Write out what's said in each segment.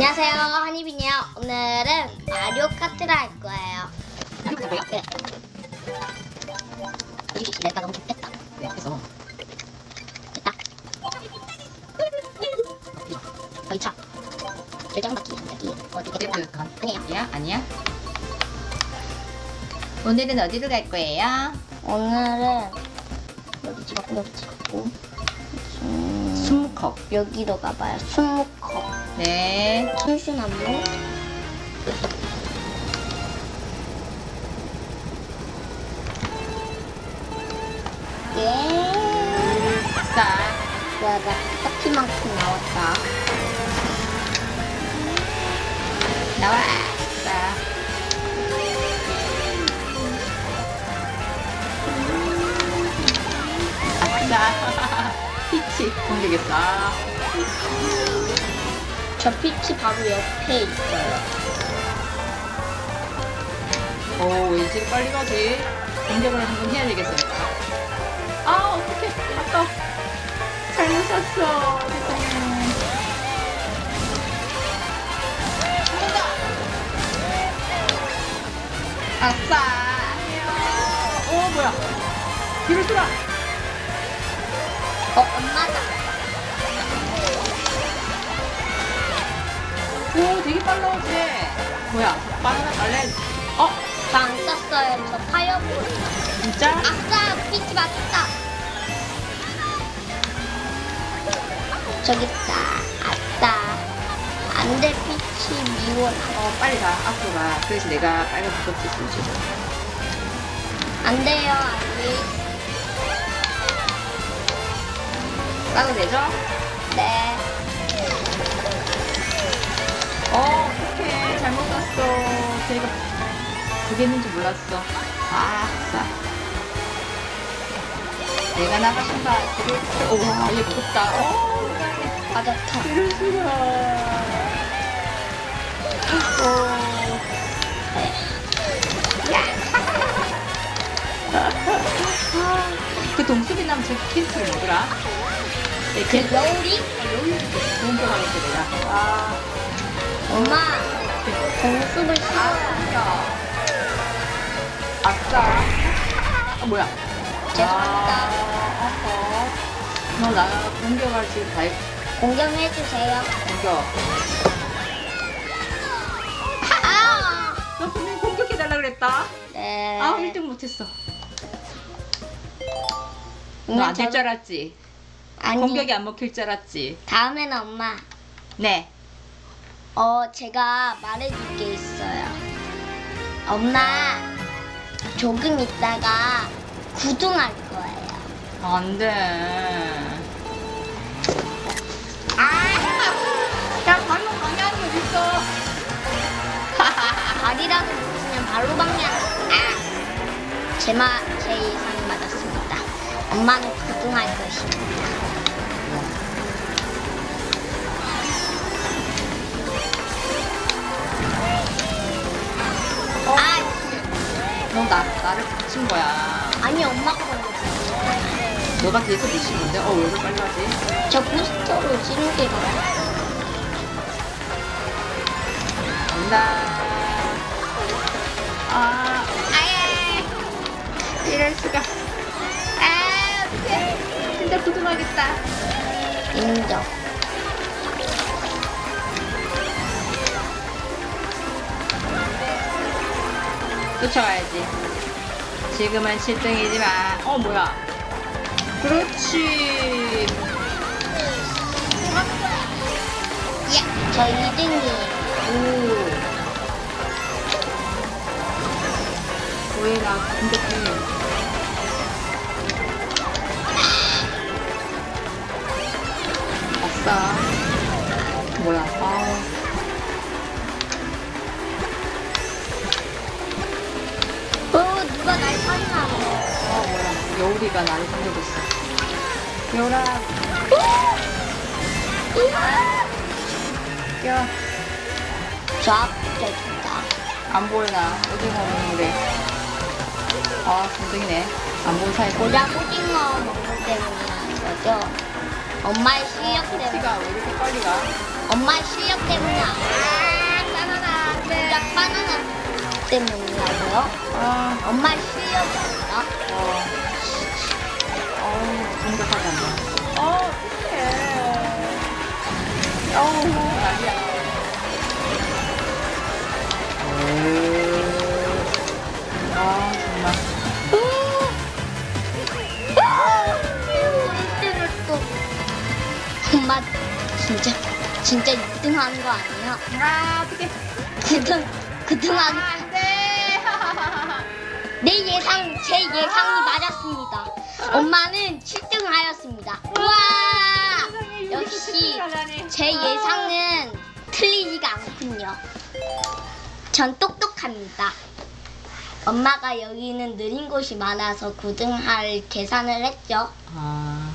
안녕하세요, 한이빈이요. 오늘은 마리오 카트를 할 거예요. 네. 이씨 내가 너무 좋겠다. 네, 그래서 됐다. 저희 차. 결정받기 여기 어디 어디 어쨌든 간 아니에요. 아니야? 아니야? 오늘은 어디로 갈 거예요? 오늘은 여기 찍었고 여기 찍었고 음, 스무컵. 여기로 가봐요. 스무컵. 네. 순수나무. 예. 싸. 와, 나 파티만큼 나왔다. 나와. 피치. 공격했어. 아, 저 빛이 바로 옆에 있어요. 오, 왠지 빨리 가지. 공격을 한번 해야 되겠어요. 아, 어떡해. 아까 잘못 샀어. 세상에. 아싸. 어, 뭐야. 뒤로 돌아. 오, 되게 빨라, 쟤. 뭐야. 바나나 빨래. 어, 저안 썼어요. 저 파이어볼. 진짜? 아싸! 빛이 맞았다. 저기 있다. 아싸. 안 돼, 빛이 미워라. 어, 빨리 가. 앞으로 가. 그래서 내가 빨간 불꽃을 쏘지. 안 돼요, 아직. 싸도 되죠? 네. 제가 그게 있는지 몰랐어. 아싸. 내가 나가신다. 그래. 오, 얘 무섭다. 어, 맞았다. 이럴 수가. 어. 그 동숲이 남저 킨트 뭐더라? 네, 그걔 여울이? 공격하겠어, 내가. 아, 엄마, 아. 진짜. 아싸. 아, 뭐야. 죄송합니다. 아, 어허. 너나 공격할 지금 다 했- 공격해주세요. 공격. 아! 너 분명히 공격해달라 그랬다. 네. 아, 1등 못했어. 너 안될 저- 줄 알았지? 아니, 공격이 안 먹힐 줄 알았지? 다음에는 엄마, 네. 어, 제가 말해줄 게 있어요. 엄마, 조금 있다가 구둥할 거예요. 안 돼. 아! 야, 발로 방해하는 거 어딨어? 발이라도 붙이면 발로 방향. 아! 제 말, 제 예상이 맞았습니다. 엄마는 구둥할 것입니다. 붙인 거야. 아니, 엄마가 걸렸어. 너가 뒤에서 미친 건데? 어, 왜 이렇게 빨리 하지? 저 부스터로 찌르게 가요. 온다. 아, 아예. 이럴 수가. 아, 어떡해. 진짜 구동하겠다. 인정. 쫓아가야지. 지금은 7등이지만, 어, 뭐야. 그렇지. 야, 저 2등이에요. 오. 왜 나 공격해? 아싸. 뭐야, 아. 여울이가 나를 살려줬어. 여울아. 야, 저 앞에 있다. 안 보이나? 오징어 먹는데. 아, 3등이네. 안 보는 사이 고자 오징어 먹는 때문이라는 거죠. 엄마의 실력 때문에. 코치가 왜 이렇게 빨리 가? 엄마의 실력 때문이야. 아, 바나나 진짜 바나나 때문이라고요? 아, 엄마의 실력이었어. 어. 어 않네. 어, 어떡해. 어우, 난리야. 아, 정말. 엄마 진짜 진짜 2등 하는 거 아니야? 아, 어떡해. 9등 9등 아, 안 돼. 내 예상 제 예상이 맞았습니다. 엄마는 7등 하였습니다. 우와 역시 제 예상은 틀리지가 않군요. 전 똑똑합니다. 엄마가 여기는 느린 곳이 많아서 9등 할 계산을 했죠. 아.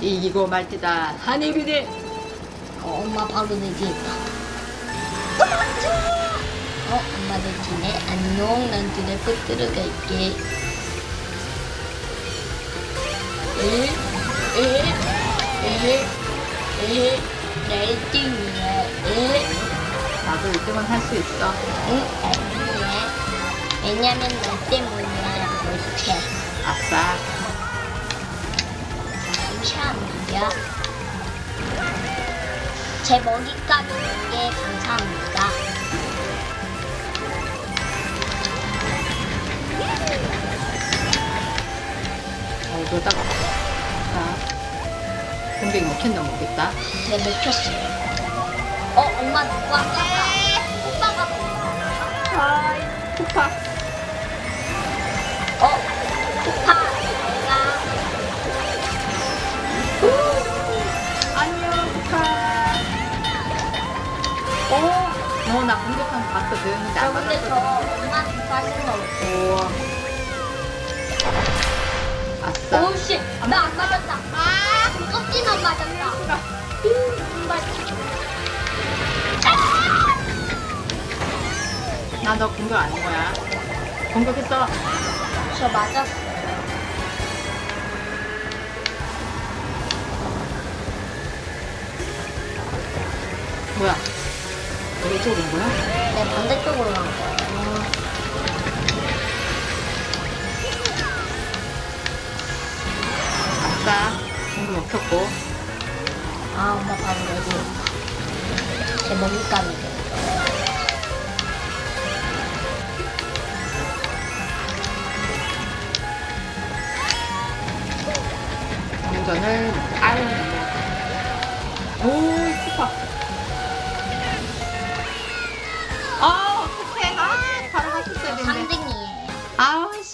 이기고 말티다. 한이비네. 어, 엄마 바로 내 뒤에 있다. 도망쳐! 어, 엄마 내 뒤네. 안녕, 난 눈에 꼭 들어갈게. 에? 에? 에? 에? 나 1등이야. 에? 나도 1등은 할 수 있어. 응, 아니야. 왜냐면 너 때문이야, 못해. 아싸. 감사합니다. 제 먹이까지 게 감사합니다. 그러다가. 자. 공격이 먹혔나 모르겠다. 네, 먹혔어요. 어, 엄마 누구 아빠가? 오빠가 하이, 쿠파. 어, 오빠, 내가 안녕, 쿠파. 오, 어, 나 공격한 거 봤거든. 근데 저안 근데 저 맞았거든. 엄마 누가 없어. 우와. 아싸. 오씨, 나 안 맞았다. 아, 껍질만 맞았다. 음, 맞- 나너 공격 안 한 거야. 공격했어. 저 맞았어. 뭐야? 너 이쪽으로 온 거야? 내 반대쪽으로 간 거예 요. 아싸. 공격 먹혔고. 아, 엄마 바로 여기. 제 돼. 동전을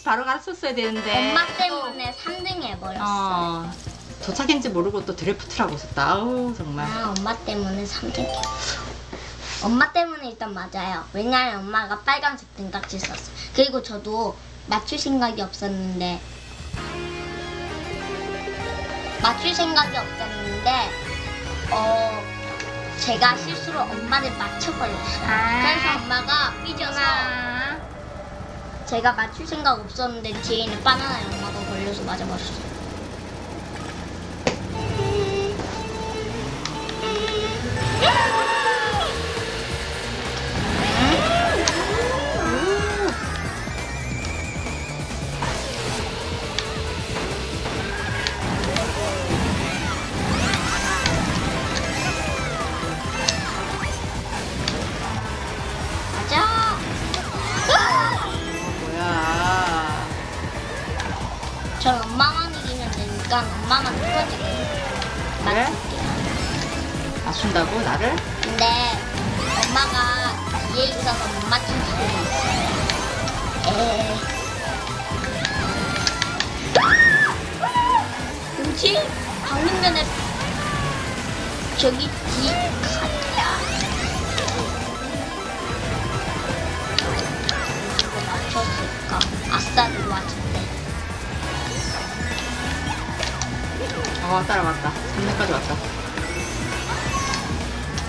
씨, 바로 갔었어야 되는데. 엄마 때문에 3등 해버렸어. 어. 도착인지 모르고 또 드래프트라고 있었다. 아우, 정말. 아, 엄마 때문에 3등. 엄마 때문에 일단 맞아요. 왜냐면 엄마가 빨간색 등딱지 썼어. 그리고 저도 맞출 생각이 없었는데 맞출 생각이 없었는데 어 제가 실수로 엄마를 맞춰버렸어요. 아. 그래서 엄마가 삐져서 제가 맞출 생각 없었는데 뒤에 있는 바나나에 엄마가 걸려서 맞아버렸어요. 있어서 못 맞출 수도 있어요. 뭐지? 방금 전에 저기 뒤 가자. 이거 맞췄을까? 아싸, 맞췄대. 어, 따라왔다. 3대까지 왔다.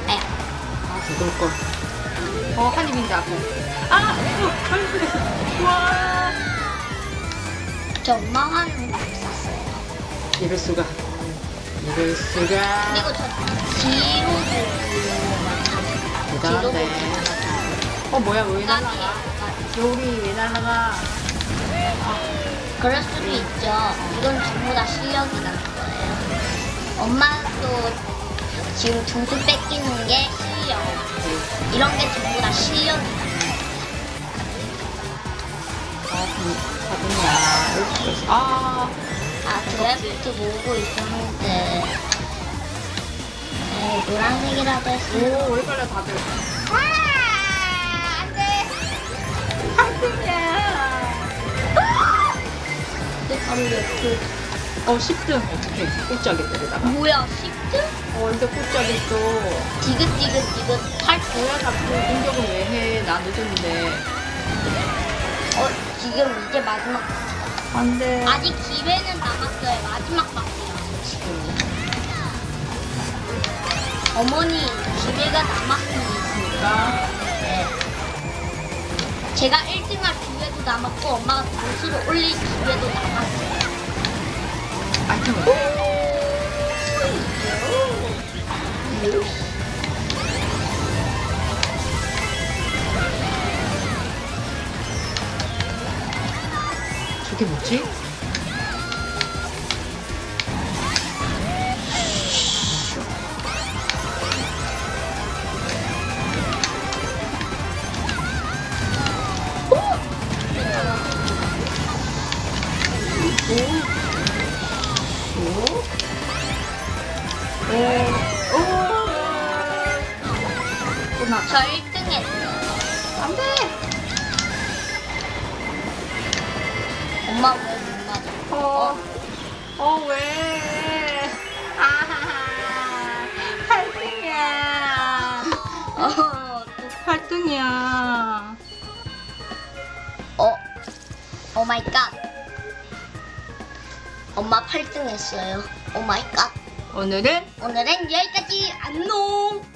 에야. 아, 되돌걸. 어, 한 입인데 앞에. 아! 어, 빨리 그랬어. 우와! 저 엄마 화면 못 샀어요. 이럴 수가. 이럴 수가. 그리고 저 뒤로 들고 대단한데. 어, 뭐야, 왜 날라가? 여기 왜 날라가? 그럴 수도 있죠. 이건 전부 다 실력이 나는 거예요. 엄마도 지금 등수 뺏기는 게 실력. 이런 게 전부 다 실력이다. 아, 그, 있어. 아, 아, 드래프트 모으고 있었는데. 에이, 노란색이라도 했으면. 오, 오래 걸려, 다들. 아, 안 돼. 가든이야. 바로 옆에. 어, 10등. 어떡해. 꼴찌하겠다, 여기다가. 뭐야, 10등? 어, 근데 꼴찌하겠어. 디귿디귿디귿 8등. 뭐야, 자꾸 공격을 왜 해? 나 늦었는데. 어, 지금 이제 마지막. 안 돼. 아직 기회는 남았어요. 마지막 바퀴야. 지금. 어머니, 기회가 남았습니다. 네. 제가 1등할 기회도 남았고, 엄마가 점수를 올릴 기회도 남았어요. 아이템 저게 뭐지? 오. 오. 끝 났다. 저 1등 했어요. 안 돼! 엄마 왜못 맞아? 어, 어, 왜? 아하하. 8등이야. 어, 8등이야. 어, 오 마이 갓. 엄마 8등 했어요. 오 마이 갓. 오늘은 오늘은 여기까지. 안녕.